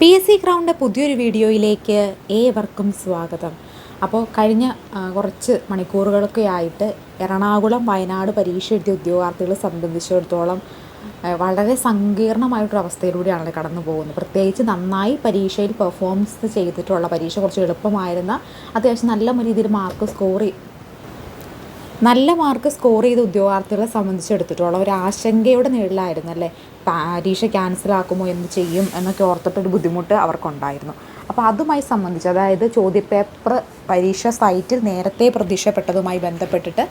P S C ground പുതിയൊരു വീഡിയോയിലേക്ക് ഏവർക്കും സ്വാഗതം. അപ്പോൾ കഴിഞ്ഞ കുറച്ച് മണിക്കൂറുകളൊക്കെ ആയിട്ട് എറണാകുളം വയനാട് പരീക്ഷ എഴുതിയ ഉദ്യോഗാർത്ഥികളെ സംബന്ധിച്ചിടത്തോളം വളരെ സങ്കീർണമായിട്ടൊരു അവസ്ഥയിലൂടെയാണ് കടന്നു പോകുന്നത്. പ്രത്യേകിച്ച് നന്നായി പരീക്ഷയിൽ പെർഫോമൻസ് ചെയ്തിട്ടുള്ള പരീക്ഷ കുറച്ച് എളുപ്പമായിരുന്ന അത്യാവശ്യം നല്ല രീതിയിൽ മാർക്ക് സ്കോർ നല്ല മാർക്ക് സ്കോർ ചെയ്ത ഉദ്യോഗാർത്ഥികളെ സംബന്ധിച്ചെടുത്തിട്ടുള്ള ഒരു ആശങ്കയുടെ നീളിലായിരുന്നു അല്ലേ? പരീക്ഷ ക്യാൻസൽ ആക്കുമോ എന്ത് ചെയ്യും എന്നൊക്കെ ഓർത്തിട്ടൊരു ബുദ്ധിമുട്ട് അവർക്കുണ്ടായിരുന്നു. അപ്പോൾ അതുമായി സംബന്ധിച്ച് അതായത് ചോദ്യപേപ്പർ പരീക്ഷ സൈറ്റിൽ നേരത്തെ പ്രതീക്ഷപ്പെട്ടതുമായി ബന്ധപ്പെട്ടിട്ട്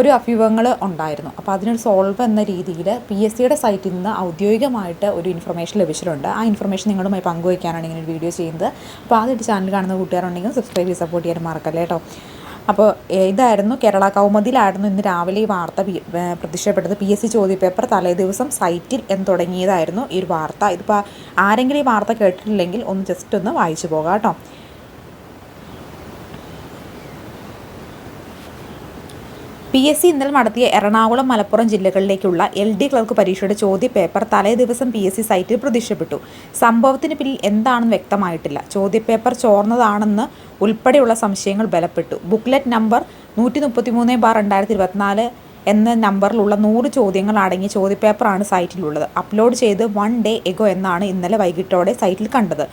ഒരു അഭ്യൂഹങ്ങൾ ഉണ്ടായിരുന്നു. അപ്പോൾ അതിനൊരു സോൾവ് എന്ന രീതിയിൽ പി എസ് സിയുടെ സൈറ്റിൽ നിന്ന് ഔദ്യോഗികമായിട്ട് ഒരു ഇൻഫർമേഷൻ ലഭിച്ചിട്ടുണ്ട്. ആ ഇൻഫർമേഷൻ നിങ്ങളുമായി പങ്കുവയ്ക്കാനാണ് ഇങ്ങനെ ഒരു വീഡിയോ ചെയ്യുന്നത്. അപ്പോൾ ആദ്യമായിട്ട് ചാനൽ കാണുന്ന കൂട്ടുകാരുണ്ടെങ്കിൽ സബ്സ്ക്രൈബ് ചെയ്ത് സപ്പോർട്ട് ചെയ്യാൻ മറക്കല്ലേ കേട്ടോ അപ്പോൾ ഇതായിരുന്നു കേരള കൗമുദിയിലായിരുന്നു ഇന്ന് രാവിലെ ഈ വാർത്ത പ്രത്യക്ഷപ്പെട്ടത് പി എസ് സി ചോദ്യപേപ്പർ തലേ ദിവസം സൈറ്റിൽ എന്ന് തുടങ്ങിയതായിരുന്നു ഈ ഒരു വാർത്ത. ഇതിപ്പോൾ ആരെങ്കിലും ഈ വാർത്ത കേട്ടിട്ടില്ലെങ്കിൽ ഒന്ന് ജസ്റ്റ് ഒന്ന് വായിച്ചു പോകാം കേട്ടോ. പി എസ് സി ഇന്നലെ നടത്തിയ എറണാകുളം മലപ്പുറം ജില്ലകളിലേക്കുള്ള എൽ ഡി ക്ലർക്ക് പരീക്ഷയുടെ ചോദ്യപേപ്പർ തലേ ദിവസം പി എസ് സി സൈറ്റിൽ പ്രത്യക്ഷപ്പെട്ടു. സംഭവത്തിന് പിന്നിൽ എന്താണെന്ന് വ്യക്തമായിട്ടില്ല. ചോദ്യപേപ്പർ ചോർന്നതാണെന്ന് ഉൾപ്പെടെയുള്ള സംശയങ്ങൾ ബലപ്പെട്ടു. ബുക്ക്ലെറ്റ് നമ്പർ നൂറ്റി മുപ്പത്തി മൂന്ന് ബാർ രണ്ടായിരത്തി ഇരുപത്തിനാല് എന്ന നമ്പറിലുള്ള നൂറ് ചോദ്യങ്ങൾ അടങ്ങിയ ചോദ്യപേപ്പറാണ് സൈറ്റിലുള്ളത്. അപ്ലോഡ് ചെയ്ത് വൺ ഡേ എഗോ എന്നാണ് ഇന്നലെ വൈകിട്ടോടെ സൈറ്റിൽ കണ്ടത്.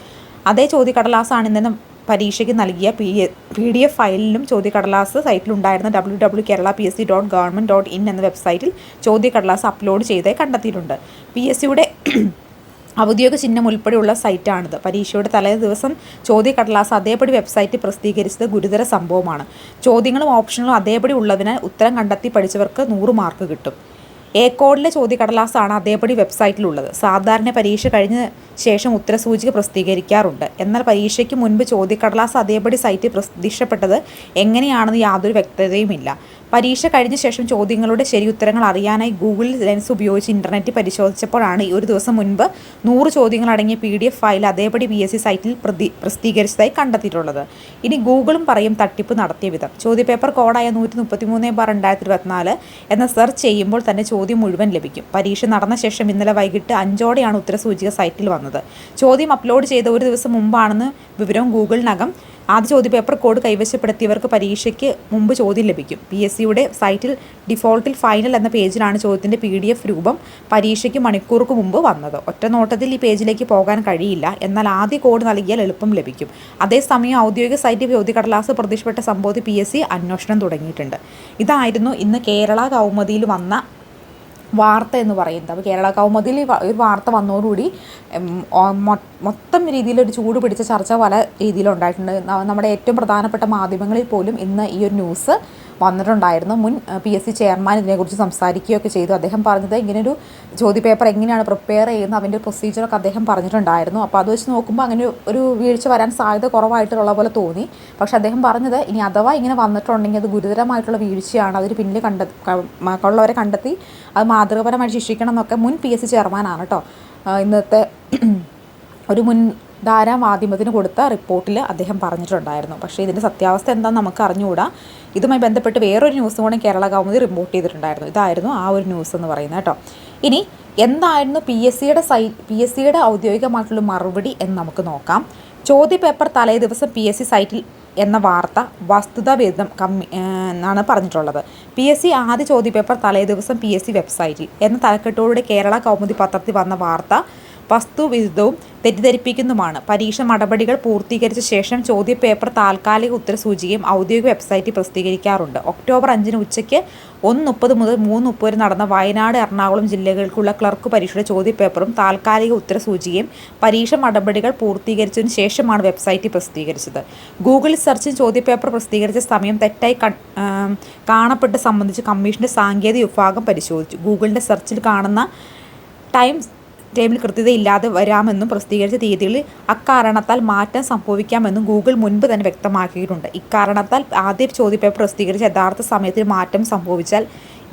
അതേ ചോദ്യക്കടലാസാണ് ഇന്നലെ പരീക്ഷയ്ക്ക് നൽകിയ പി പി ഡി എഫ് ഫയലിലും ചോദ്യക്കടലാസ് സൈറ്റിലുണ്ടായിരുന്ന W W Kerala P S C dot government dot in എന്ന വെബ്സൈറ്റിൽ ചോദ്യക്കടലാസ് അപ്ലോഡ് ചെയ്തേ കണ്ടെത്തിയിട്ടുണ്ട്. പി എസ് സിയുടെ ഔദ്യോഗിക ചിഹ്നം ഉൾപ്പെടെയുള്ള സൈറ്റാണിത്. പരീക്ഷയുടെ തലേ ദിവസം ചോദ്യക്കടലാസ് അതേപടി വെബ്സൈറ്റ് പ്രസിദ്ധീകരിച്ചത് ഗുരുതര സംഭവമാണ്. ചോദ്യങ്ങളും ഓപ്ഷനുകളും അതേപടി ഉള്ളതിനാൽ ഉത്തരം കണ്ടെത്തി പഠിച്ചവർക്ക് നൂറ് മാർക്ക് കിട്ടും. എ കോഡിലെ ചോദ്യക്കടലാസാണ് അതേപടി വെബ്സൈറ്റിലുള്ളത്. സാധാരണ പരീക്ഷ കഴിഞ്ഞ ശേഷം ഉത്തരസൂചിക പ്രസിദ്ധീകരിക്കാറുണ്ട്. എന്നാൽ പരീക്ഷയ്ക്ക് മുൻപ് ചോദ്യക്കടലാസ് അതേപടി സൈറ്റിൽ പ്രത്യക്ഷപ്പെട്ടത് എങ്ങനെയാണെന്ന് യാതൊരു വ്യക്തതയുമില്ല. പരീക്ഷ കഴിഞ്ഞ ശേഷം ചോദ്യങ്ങളുടെ ശരി ഉത്തരങ്ങൾ അറിയാനായി ഗൂഗിൾ ലെൻസ് ഉപയോഗിച്ച് ഇന്റർനെറ്റ് പരിശോധിച്ചപ്പോഴാണ് ഒരു ദിവസം മുൻപ് നൂറ് ചോദ്യങ്ങൾ അടങ്ങിയ പി ഡി എഫ് ഫയൽ അതേപടി പി എസ് സി സൈറ്റിൽ പ്രതി പ്രസിദ്ധീകരിച്ചതായി കണ്ടെത്തിയിട്ടുള്ളത്. ഇനി ഗൂഗിളും പറയും തട്ടിപ്പ് നടത്തിയ വിധം. ചോദ്യപേപ്പർ കോഡായ നൂറ്റി മുപ്പത്തി മൂന്ന് ബാർ രണ്ടായിരത്തി ഇരുപത്തിനാല് എന്ന സെർച്ച് ചെയ്യുമ്പോൾ തന്നെ ചോദ്യം മുഴുവൻ ലഭിക്കും. പരീക്ഷ നടന്ന ശേഷം ഇന്നലെ വൈകിട്ട് അഞ്ചോടെയാണ് ഉത്തരസൂചിക സൈറ്റിൽ വന്നത്. ചോദ്യം അപ്ലോഡ് ചെയ്ത ഒരു ദിവസം മുമ്പാണെന്ന് വിവരം ഗൂഗിളിനകം ആദ്യ ചോദ്യപേപ്പർ കോഡ് കൈവശപ്പെടുത്തിയവർക്ക് പരീക്ഷയ്ക്ക് മുമ്പ് ചോദ്യം ലഭിക്കും. പി എസ് സിയുടെ സൈറ്റിൽ ഡിഫോൾട്ടിൽ ഫൈനൽ എന്ന പേജിലാണ് ചോദ്യത്തിന്റെ പി ഡി എഫ് രൂപം പരീക്ഷയ്ക്ക് മണിക്കൂർക്ക് മുമ്പ് വന്നത്. ഒറ്റ നോട്ടത്തിൽ ഈ പേജിലേക്ക് പോകാൻ കഴിയില്ല. എന്നാൽ ആദ്യ കോഡ് നൽകിയാൽ എളുപ്പം ലഭിക്കും. അതേസമയം ഔദ്യോഗിക സൈറ്റ് ചോദ്യക്കടലാസ് പ്രതീക്ഷപ്പെട്ട സംഭവത്തിൽ പി എസ് സി അന്വേഷണം തുടങ്ങിയിട്ടുണ്ട്. ഇതായിരുന്നു ഇന്ന് കേരള കൗമുദിയിൽ വന്ന വാർത്ത എന്ന് പറയുന്നത്. അപ്പോൾ കേരള കൗമുദിയിൽ ഒരു വാർത്ത വന്നതോടുകൂടി മൊത്തം രീതിയിലൊരു ചൂട് പിടിച്ച ചർച്ച പല രീതിയിലുണ്ടായിട്ടുണ്ട്. നമ്മുടെ ഏറ്റവും പ്രധാനപ്പെട്ട മാധ്യമങ്ങളിൽ പോലും ഇന്ന് ഈ ഒരു ന്യൂസ് വന്നിട്ടുണ്ടായിരുന്നു. മുൻ പി എസ് സി ചെയർമാൻ ഇതിനെക്കുറിച്ച് സംസാരിക്കുകയൊക്കെ ചെയ്തു. അദ്ദേഹം പറഞ്ഞത് ഇങ്ങനൊരു ചോദ്യപേപ്പർ എങ്ങനെയാണ് പ്രിപ്പയർ ചെയ്യുന്നത് അതിന്റെ പ്രൊസീജിയറൊക്കെ അദ്ദേഹം പറഞ്ഞിട്ടുണ്ടായിരുന്നു. അപ്പോൾ അത് വെച്ച് നോക്കുമ്പോൾ അങ്ങനെ ഒരു വീഴ്ച വരാൻ സാധ്യത കുറവായിട്ടുള്ള പോലെ തോന്നി. പക്ഷെ അദ്ദേഹം പറഞ്ഞത് ഇനി അഥവാ ഇങ്ങനെ വന്നിട്ടുണ്ടെങ്കിൽ അത് ഗുരുതരമായിട്ടുള്ള വീഴ്ചയാണ് അതിന് പിന്നിൽ കണ്ട ഉള്ളവരെ കണ്ടെത്തി അത് മാതൃകപരമായി ശിക്ഷിക്കണം എന്നൊക്കെ മുൻ പി എസ് സി ചെയർമാനാണ് കേട്ടോ. ഇന്നത്തെ ഒരു മുൻ ധാരാ മാധ്യമത്തിന് കൊടുത്ത റിപ്പോർട്ടിൽ അദ്ദേഹം പറഞ്ഞിട്ടുണ്ടായിരുന്നു. പക്ഷേ ഇതിന്റെ സത്യാവസ്ഥ എന്താണെന്ന് നമുക്ക് അറിഞ്ഞുകൂടാ. ഇതുമായി ബന്ധപ്പെട്ട് വേറൊരു ന്യൂസ് കൂടെ കേരള കൗമുദി റിപ്പോർട്ട് ചെയ്തിട്ടുണ്ടായിരുന്നു. ഇതായിരുന്നു ആ ഒരു ന്യൂസ് എന്ന് പറയുന്നത് കേട്ടോ. ഇനി എന്തായിരുന്നു പി എസ് സിയുടെ സൈ പി എസ് സിയുടെ ഔദ്യോഗികമായിട്ടുള്ള മറുപടി എന്ന് നമുക്ക് നോക്കാം. ചോദ്യപേപ്പർ തലേ ദിവസം പി എസ് സി സൈറ്റിൽ എന്ന വാർത്ത വസ്തുതാഭേദം കമ്മി എന്നാണ് പറഞ്ഞിട്ടുള്ളത്. പി എസ് സി ആദ്യ ചോദ്യപേപ്പർ തലേ ദിവസം പി എസ് സി വെബ്സൈറ്റിൽ എന്ന തലക്കെട്ടോടെ കേരള കൗമുദി പത്രത്തിൽ വന്ന വാർത്ത വസ്തുവിരുദ്ധവും തെറ്റിദ്ധരിപ്പിക്കുന്നതുമാണ് പരീക്ഷ നടപടികൾ പൂർത്തീകരിച്ച ശേഷം ചോദ്യപേപ്പർ താൽക്കാലിക ഉത്തരസൂചികയും ഔദ്യോഗിക വെബ്സൈറ്റിൽ പ്രസിദ്ധീകരിക്കാറുണ്ട്. ഒക്ടോബർ അഞ്ചിന് ഉച്ചയ്ക്ക് ഒന്ന് മുപ്പത് മുതൽ മൂന്ന് മുപ്പത് വരെ നടന്ന വയനാട് എറണാകുളം ജില്ലകൾക്കുള്ള ക്ലർക്ക് പരീക്ഷയുടെ ചോദ്യപേപ്പറും താൽക്കാലിക ഉത്തരസൂചികയും പരീക്ഷ നടപടികൾ പൂർത്തീകരിച്ചതിന് ശേഷമാണ് വെബ്സൈറ്റിൽ പ്രസിദ്ധീകരിച്ചത്. ഗൂഗിൾ സെർച്ചിൽ ചോദ്യപേപ്പർ പ്രസിദ്ധീകരിച്ച സമയം തെറ്റായി കാണപ്പെട്ട് സംബന്ധിച്ച് കമ്മീഷന്റെ സാങ്കേതിക വിഭാഗം പരിശോധിച്ചു. ഗൂഗിളിന്റെ സെർച്ചിൽ കാണുന്ന ടൈം ടേബിൾ കൃത്യതയില്ലാതെ വരാമെന്നും പ്രസിദ്ധീകരിച്ച തീയതികളിൽ അക്കാരണത്താൽ മാറ്റം സംഭവിക്കാമെന്നും ഗൂഗിൾ മുൻപ് തന്നെ വ്യക്തമാക്കിയിട്ടുണ്ട്. ഇക്കാരണത്താൽ ആദ്യ ചോദ്യപേപ്പർ പ്രസിദ്ധീകരിച്ച യഥാർത്ഥ സമയത്തിൽ മാറ്റം സംഭവിച്ചാൽ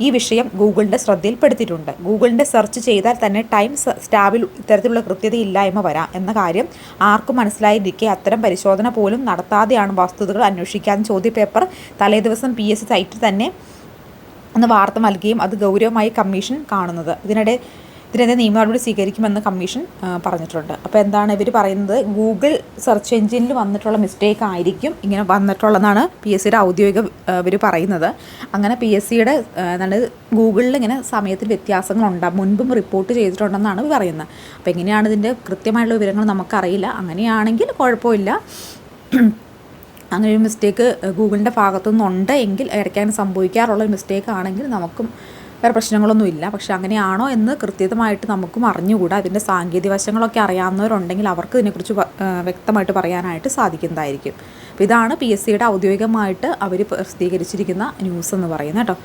ഈ വിഷയം ഗൂഗിളിന്റെ ശ്രദ്ധയിൽപ്പെടുത്തിയിട്ടുണ്ട്. ഗൂഗിളിന്റെ സെർച്ച് ചെയ്താൽ തന്നെ ടൈം സ്റ്റാബിൽ ഇത്തരത്തിലുള്ള കൃത്യതയില്ലായ്മ വരാം എന്ന കാര്യം ആർക്കും മനസ്സിലായിരിക്കെ അത്തരം പരിശോധന പോലും നടത്താതെയാണ് വസ്തുതകൾ അന്വേഷിക്കാൻ ചോദ്യപേപ്പർ തലേദിവസം പി എസ് സൈറ്റിൽ തന്നെ എന്ന വാർത്ത നൽകുകയും അത് ഗൗരവമായി കമ്മീഷൻ കാണുന്നത്. ഇതിനിടെ ഇതിനെതിരെ നിയമ നടപടി സ്വീകരിക്കുമെന്ന് കമ്മീഷൻ പറഞ്ഞിട്ടുണ്ട്. അപ്പോൾ എന്താണ് ഇവർ പറയുന്നത്? ഗൂഗിൾ സെർച്ച് എഞ്ചിനിൽ വന്നിട്ടുള്ള മിസ്റ്റേക്ക് ആയിരിക്കും ഇങ്ങനെ വന്നിട്ടുള്ളതെന്നാണ് പി എസ് സിയുടെ ഔദ്യോഗിക ഇവർ പറയുന്നത്. അങ്ങനെ പി എസ് സിയുടെ എന്താണ് ഗൂഗിളിൽ ഇങ്ങനെ സമയത്തിൽ വ്യത്യാസങ്ങളുണ്ട്. മുൻപും റിപ്പോർട്ട് ചെയ്തിട്ടുണ്ടെന്നാണ് പറയുന്നത്. അപ്പോൾ എങ്ങനെയാണ് ഇതിന്റെ കൃത്യമായുള്ള വിവരങ്ങൾ നമുക്കറിയില്ല. അങ്ങനെയാണെങ്കിൽ കുഴപ്പമില്ല. അങ്ങനെ ഒരു മിസ്റ്റേക്ക് ഗൂഗിളിന്റെ ഭാഗത്തുനിന്നുണ്ട് എങ്കിൽ ഇടയ്ക്കാൻ സംഭവിക്കാറുള്ള ഒരു മിസ്റ്റേക്ക് ആണെങ്കിൽ നമുക്കും വേറെ പ്രശ്നങ്ങളൊന്നുമില്ല പക്ഷെ അങ്ങനെയാണോ എന്ന് കൃത്യമായിട്ട് നമുക്കും അറിഞ്ഞുകൂടാ. അതിന്റെ സാങ്കേതിക വശങ്ങളൊക്കെ അറിയാവുന്നവരുണ്ടെങ്കിൽ അവർക്ക് ഇതിനെക്കുറിച്ച് വ്യക്തമായിട്ട് പറയാനായിട്ട് സാധിക്കുന്നതായിരിക്കും. അപ്പോൾ ഇതാണ് പി എസ് സിയുടെ ഔദ്യോഗികമായിട്ട് അവർ പ്രസിദ്ധീകരിച്ചിരിക്കുന്ന ന്യൂസ് എന്ന് പറയുന്നത് കേട്ടോ.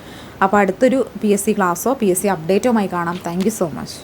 അപ്പോൾ അടുത്തൊരു പി എസ് സി ക്ലാസ്സോ പി എസ് സി അപ്ഡേറ്റുമായി കാണാം. Thank so much.